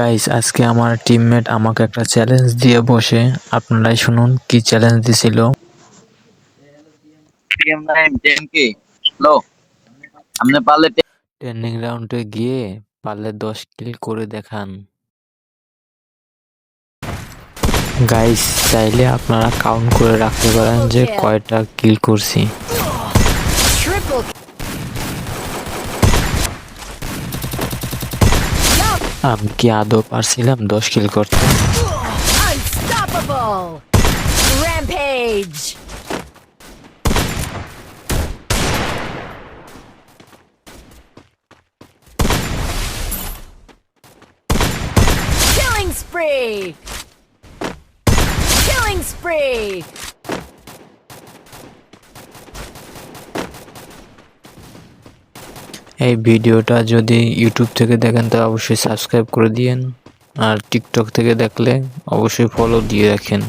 Guys আজকে আমার teammate আমাকে একটা চ্যালেঞ্জ দিয়ে বসে। আপনারাই শুনুন কি চ্যালেঞ্জ দিছিল। ট্রেনিং রাউন্ডে গিয়ে পারলে দশ কিল করে দেখান। গাইস চাইলে আপনারা কাউন্ট করে রাখতে পারেন যে কয়টা কিল করছি। আমি কি আদৌ পারছিলাম দশ কিল করতে unstoppable. Rampage. Killing spree. Killing spree. এই ভিডিওটা যদি ইউটিউব থেকে দেখেন তা অবশ্যই সাবস্ক্রাইব করে দিয়েন আর টিকটক থেকে দেখলে অবশ্যই ফলো দিয়ে রাখেন.